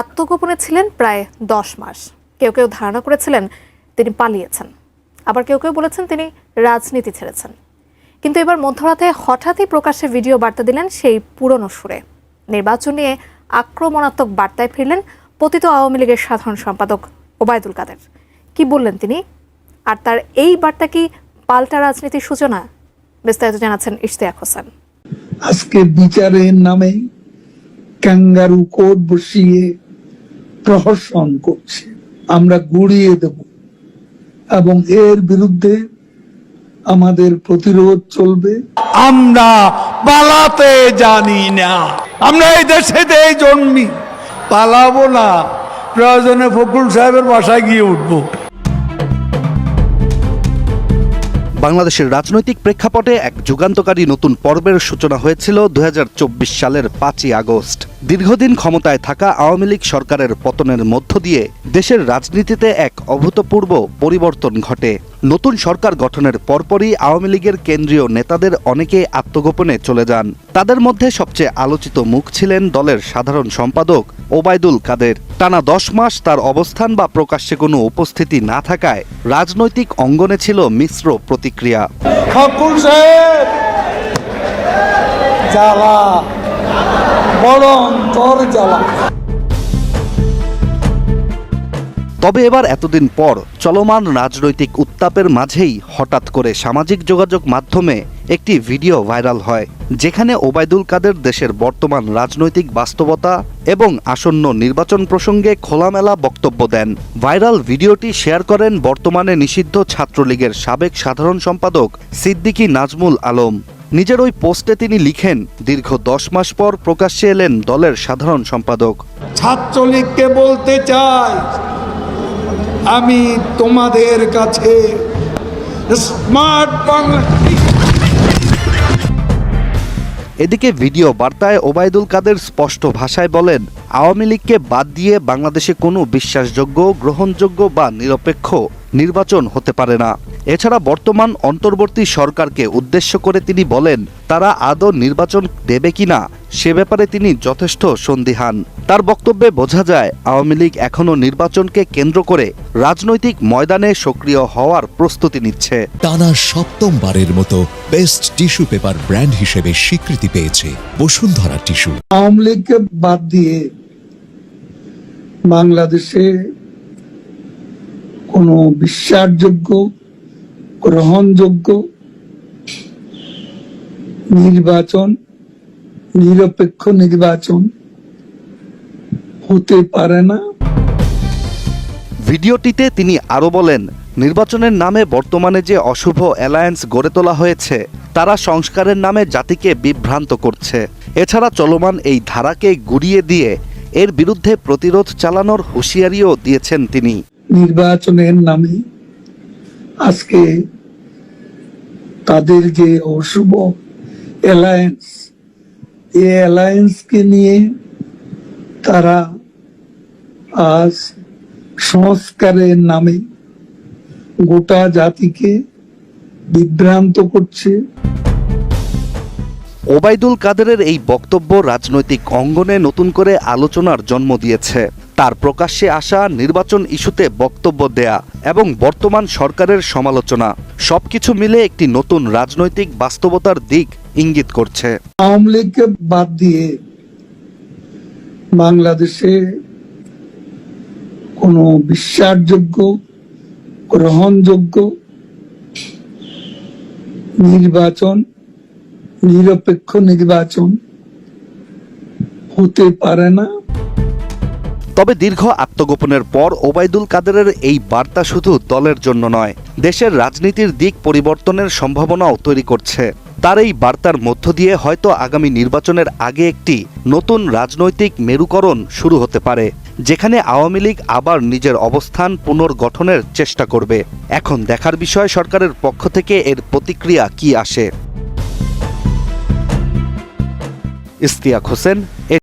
আত্মগোপনে ছিলেন প্রায় দশ মাস। কেউ কেউ ধারণা করেছিলেন তিনি পালিয়েছেন। আবার কেউ কেউ বলেছেন তিনি রাজনীতি ছেড়েছেন। কিন্তু এবার মধ্যরাতে হঠাৎই প্রকাশ্যে ভিডিও বার্তা দিলেন সেই পুরনো সুরে। নির্বাচন নিয়ে আক্রমণাত্মক বার্তায় ফিরলেন পতিত আওয়ামী লীগের সাধারণ সম্পাদক ওবায়দুল কাদের। কি বললেন তিনি? আর তার এই বার্তা কি পাল্টা রাজনীতির সূচনা? বিস্তারিত জানাচ্ছেন ইশতিয়াক হোসেন। আজকে বিচারের নামে ক্যাঙ্গারু কোট বসিয়ে প্রহসন করছে। আমরা গুড়িয়ে দেব। এবং এর বিরুদ্ধে আমাদের প্রতিরোধ চলবে। আমরা পালাতে জানি না। আমরা এই দেশেতেই জন্মি পালাবো না। প্রয়োজনে ফখরুল সাহেবের বাসায় গিয়ে উঠবো। বাংলাদেশের রাজনৈতিক প্রেক্ষাপটে এক যুগান্তকারী নতুন পর্বের সূচনা হয়েছিল দুই হাজার চব্বিশ সালের পাঁচই আগস্ট। দীর্ঘদিন ক্ষমতায় থাকা আওয়ামী লীগ সরকারের পতনের মধ্য দিয়ে দেশের রাজনীতিতে এক অভূতপূর্ব পরিবর্তন ঘটে। নতুন সরকার গঠনের পরপরই আওয়ামী লীগের কেন্দ্রীয় নেতাদের অনেকে আত্মগোপনে চলে যান। তাদের মধ্যে সবচেয়ে আলোচিত মুখ ছিলেন দলের সাধারণ সম্পাদক ওবায়দুল কাদের। টানা দশ মাস তার অবস্থান বা প্রকাশ্যে কোনো উপস্থিতি না থাকায় রাজনৈতিক অঙ্গনে ছিল মিশ্র প্রতিক্রিয়া। বড় অন্তর জ্বালা। তবে এবার এতদিন পর চলমান রাজনৈতিক উত্তাপের মাঝেই হঠাৎ করে সামাজিক যোগাযোগ মাধ্যমে একটি ভিডিও ভাইরাল হয়, যেখানে ওবায়দুল কাদের দেশের বর্তমান রাজনৈতিক বাস্তবতা এবং আসন্ন নির্বাচন প্রসঙ্গে খোলামেলা বক্তব্য দেন। ভাইরাল ভিডিওটি শেয়ার করেন বর্তমানে নিষিদ্ধ ছাত্রলীগের সাবেক সাধারণ সম্পাদক সিদ্দিকী নাজমুল আলম। নিজের ওই পোস্টে তিনি লিখেন দীর্ঘ দশ মাস পর প্রকাশ্যে এলেন দলের সাধারণ সম্পাদক। ছাত্রলীগকে বলতে চাই আমি তোমাদের কাছে স্মার্ট বাংলা এদিকে ভিডিও বার্তায় ওবায়দুল কাদের স্পষ্ট ভাষায় বলেন আওয়ামী লীগকে বাদ দিয়ে বাংলাদেশে কোনো বিশ্বাসযোগ্য গ্রহণযোগ্য বা নিরপেক্ষ নির্বাচন হতে পারে না। এছাড়া বর্তমান অন্তর্বর্তী সরকারকে উদ্দেশ্য করে তিনি বলেন তারা আদৌ নির্বাচন দেবে কিনা সে ব্যাপারে তিনি যথেষ্ট সন্দিহান। তার বক্তব্যে বোঝা যায় আওয়ামী লীগ এখনও নির্বাচনকে কেন্দ্র করে রাজনৈতিক ময়দানে সক্রিয় হওয়ার প্রস্তুতি নিচ্ছে। টানা সপ্তমবারের মতো বেস্ট টিস্যু পেপার ব্র্যান্ড হিসেবে স্বীকৃতি পেয়েছে বসুন্ধরা টিস্যু। আওয়ামী লীগকে বাদ দিয়ে বাংলাদেশে কোনো বিশ্বাসযোগ্য গ্রহণযোগ্য নির্বাচন নিরপেক্ষ নির্বাচন হতে পারে না। ভিডিওটিতে তিনি আরও বলেন নির্বাচনের নামে বর্তমানে যে অশুভ অ্যালায়েন্স গড়ে তোলা হয়েছে তারা সংস্কারের নামে জাতিকে বিভ্রান্ত করছে। এছাড়া চলমান এই ধারাকে গুড়িয়ে দিয়ে এর বিরুদ্ধে প্রতিরোধ চালানোর হুঁশিয়ারিও দিয়েছেন তিনি। নির্বাচনের নামে আজকে তাদের যে অশুভ অ্যালায়েন্স এই অ্যালায়েন্সকে নিয়ে তারা আজ সংস্কারের নামে গোটা জাতিকে বিভ্রান্ত করছে। ওবায়দুল কাদেরের এই বক্তব্য রাজনৈতিক অঙ্গনে নতুন করে আলোচনার জন্ম দিয়েছে। তার প্রকাশ্যে আসা নির্বাচন ইস্যুতে বক্তব্য দেয়া এবং বর্তমান সরকারের সমালোচনা। সবকিছু মিলে একটি নতুন রাজনৈতিক বাস্তবতার দিক ইঙ্গিত করছে। আওয়ামী লীগকে বাদ দিয়ে বাংলাদেশে কোনো বিশ্বাসযোগ্য, গ্রহণযোগ্য নির্বাচন, নিরপেক্ষ নির্বাচন হতে পারে না। তবে দীর্ঘ আত্মগোপনের পর ওবায়দুল কাদেরের এই বার্তা শুধু দলের জন্য নয়, দেশের রাজনীতির দিক পরিবর্তনের সম্ভাবনাও তৈরি করছে। তার এই বার্তার মধ্য দিয়ে হয়তো আগামী নির্বাচনের আগে একটি নতুন রাজনৈতিক মেরুকরণ শুরু হতে পারে, যেখানে আওয়ামী লীগ আবার নিজের অবস্থান পুনর্গঠনের চেষ্টা করবে। এখন দেখার বিষয় সরকারের পক্ষ থেকে এর প্রতিক্রিয়া কি আসে। ইস্তিয়াক হোসেন